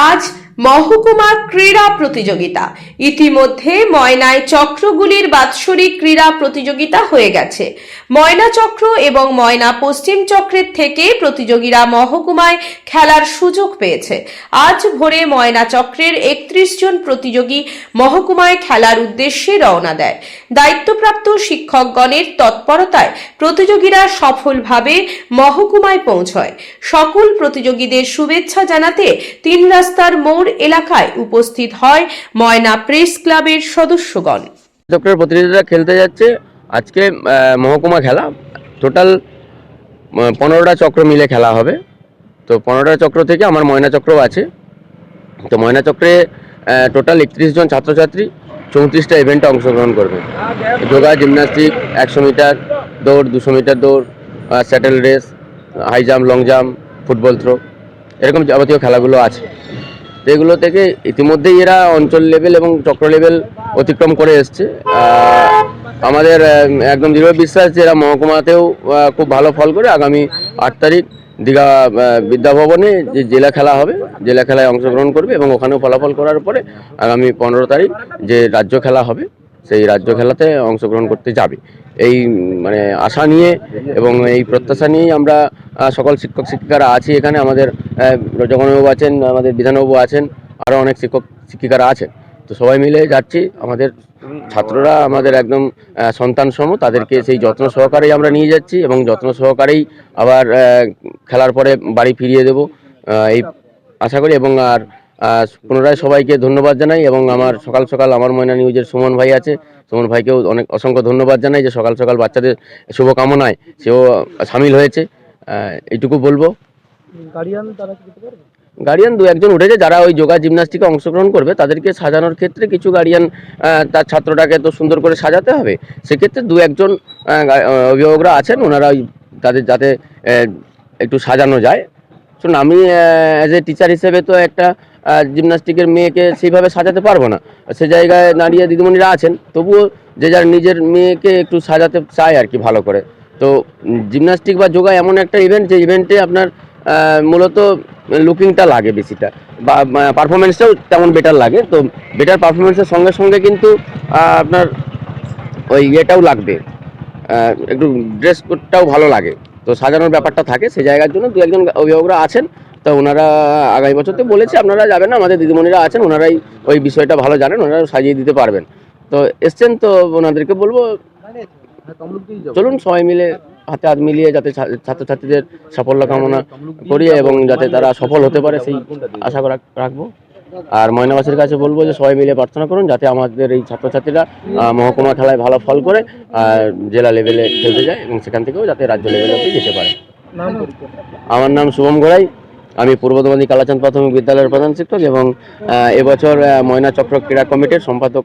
আজ মহকুমা ক্রীড়া প্রতিযোগিতা। ইতিমধ্যে ময়নায় চক্রগুলির বাৎসরিক ক্রীড়া প্রতিযোগিতা হয়ে গেছে। ময়না চক্র এবং ময়না পশ্চিম চক্রের থেকে প্রতিযোগীরা মহকুমায় খেলার সুযোগ পেয়েছে। আজ ভোরে ময়না চক্রের একত্রিশ জন প্রতিযোগী মহকুমায় খেলার উদ্দেশ্যে রওনা দেয়। দায়িত্বপ্রাপ্ত শিক্ষকগণের তৎপরতায় প্রতিযোগীরা সফলভাবে মহকুমায় পৌঁছয়। সকল প্রতিযোগীদের শুভেচ্ছা জানাতে তিন রাস্তার মোড় এলাকায় উপস্থিত হয় ময়না প্রেস ক্লাবের সদস্যগণ। চক্রের প্রতিনিধিরা খেলতে যাচ্ছে। আজকে মহকুমা খেলা। টোটাল পনেরোটা চক্র মিলে খেলা হবে। তো পনেরোটা চক্র থেকে আমার ময়না চক্রও আছে। তো ময়না চক্রে টোটাল একত্রিশ জন ছাত্রছাত্রী চৌত্রিশটা ইভেন্টে অংশগ্রহণ করবে। যোগা জিমনাস্টিক একশো মিটার দৌড়, দুশো মিটার দৌড় shuttle race high jump long jump football throw এরকম যাবতীয় খেলাগুলো আছে। এগুলো থেকে ইতিমধ্যেই এরা অঞ্চল লেভেল এবং চক্র লেভেল অতিক্রম করে এসছে। আমাদের একদম দৃঢ় বিশ্বাস যে এরা মহকুমাতেও খুব ভালো ফল করে আগামী আট তারিখ দীঘা বিদ্যাভবনে যে জেলা খেলা হবে, জেলা খেলায় অংশগ্রহণ করবে এবং ওখানেও ফলাফল করার পরে আগামী পনেরো তারিখ যে রাজ্য খেলা হবে, সেই রাজ্য খেলাতে অংশগ্রহণ করতে যাবে। এই মানে আশা নিয়ে এবং এই প্রত্যাশা নিয়েই আমরা সকল শিক্ষক শিক্ষিকারা আছি এখানে। আমাদের রজগণবাবু আছেন, আমাদের বিধানবাবু আছেন আরও অনেক শিক্ষক শিক্ষিকারা আছেন। তো সবাই মিলে যাচ্ছি। আমাদের ছাত্ররা আমাদের একদম সন্তান সম তাদেরকে সেই যত্ন সহকারেই আমরা নিয়ে যাচ্ছি এবং যত্ন সহকারেই আবার খেলার পরে বাড়ি ফিরিয়ে দেব। এই আশা করি এবং আর পুনরায় সবাইকে ধন্যবাদ জানাই এবং আমার সকাল সকাল আমার ময়না নিউজের সুমন ভাই আছে। সুমন ভাইকেও অনেক অসংখ্য ধন্যবাদ জানাই যে সকাল সকাল বাচ্চাদের শুভকামনায় সেও সামিল হয়েছে। এইটুকু বলব। গার্ডিয়ান দু একজন উঠেছে যারা ওই যোগা জিমনাস্টিকে অংশগ্রহণ করবে তাদেরকে সাজানোর ক্ষেত্রে কিছু গার্ডিয়ান তার ছাত্রটাকে তো সুন্দর করে সাজাতে হবে। সেক্ষেত্রে দু একজন অভিভাবকরা আছেন ওনারা ওই তাদের যাতে একটু সাজানো যায়। শুনুন আমি অ্যাজ এ টিচার হিসেবে তো একটা জিমনাস্টিকের মেয়েকে সেইভাবে সাজাতে পারব না। সে জায়গায় দাঁড়িয়ে দিদিমণিরা আছেন, তবুও যে যার নিজের মেয়েকে একটু সাজাতে চায় আর কি ভালো করে। তো জিমনাস্টিক বা যোগা এমন একটা ইভেন্ট যে ইভেন্টে আপনার মূলত লুকিংটা লাগে বেশিটা। বা পারফরমেন্সটাও তেমন বেটার লাগে। তো বেটার পারফরমেন্সের সঙ্গে সঙ্গে কিন্তু আপনার ওই ইয়েটাও লাগবে। একটু ড্রেস কোডটাও ভালো লাগে। তো সাজানোর ব্যাপারটা থাকে সেই জায়গার জন্য দু একজন অভিভাবকরা আছেন। তো ওনারা আগামী বছর তো বলেছে আপনারা যাবেন না আমাদের দিদিমণিরা আছেন ওনারাই ওই বিষয়টা ভালো জানেন ওনারা সাজিয়ে দিতে পারবেন। তো এসছেন তো ওনাদেরকে বলব চলুন সবাই মিলে হাতে হাত মিলিয়ে যাতে ছাত্রছাত্রীদের সাফল্য কামনা করি এবং যাতে তারা সফল হতে পারে সেই আশা করা রাখব। আর ময়নাবাসীর কাছে বলব যে সবাই মিলে প্রার্থনা করুন যাতে আমাদের এই ছাত্রছাত্রীরা মহকুমা খেলায় ভালো ফল করে আর জেলা লেভেলে খেলতে যায় এবং সেখান থেকেও যাতে রাজ্য লেভেলে যেতে পারে। আমার নাম শুভম গোড়াই। আমি পূর্ব কালাচাঁদ প্রাথমিক বিদ্যালয়ের প্রধান শিক্ষক এবং এবছর ময়না চক্র ক্রীড়া কমিটির সম্পাদক।